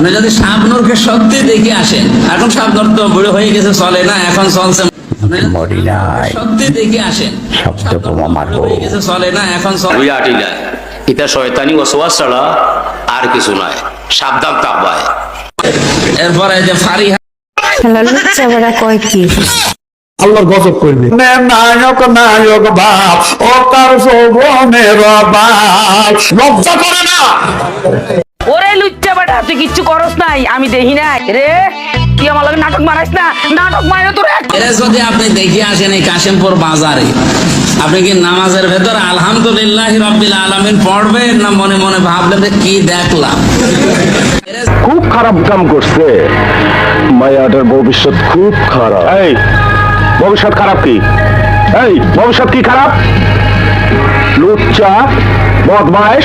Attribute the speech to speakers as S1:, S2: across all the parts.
S1: আপনি যদি শাবনুরকে সত্যি দেখে আসেন এখন শাবনুর তো বুড়ো হয়ে গেছে চলে না এখন চলছে।
S2: মরি নাই।
S1: সত্যি দেখে আসেন
S2: শব্দ বোমা মারবো।
S1: হয়ে চলে না এখন চলে
S3: বুঝা টিলা এটা শয়তানি ওসওয়াস ছাড়া আর কিছু নয় সাবধান
S1: এরপরে যে ফারিহা
S4: খেলা লুচ্চা বেড়া কয় কি?
S5: আল্লাহর গজব করবে নায়ক নায়ক বাপ ও তার বাপ। লজ্জা করে না।
S6: তুই কিচ্ছু করস নাই আমি দেখি নাই। রে তুই আমার লগে নাটক মারাইস না? নাটক মারে তোর। এক
S1: যদি আপনি দেখে আসেন এই কাশিমপুর বাজারে আপনি কি নামাজের ভেতর আলহামদুলিল্লাহ রব্বিল আলামিন পড়বেন না মনে মনে ভাবলেন কি দেখলাম?
S5: খুব খারাপ কাম করছে। মায়াটার ভবিষ্যৎ খুব খারাপ। এই ভবিষ্যৎ খারাপ কি? এই ভবিষ্যৎ কি খারাপ? লুচ্চা বদমাইশ।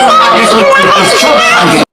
S6: রাজনীতি করিস তুই যাস এই তুই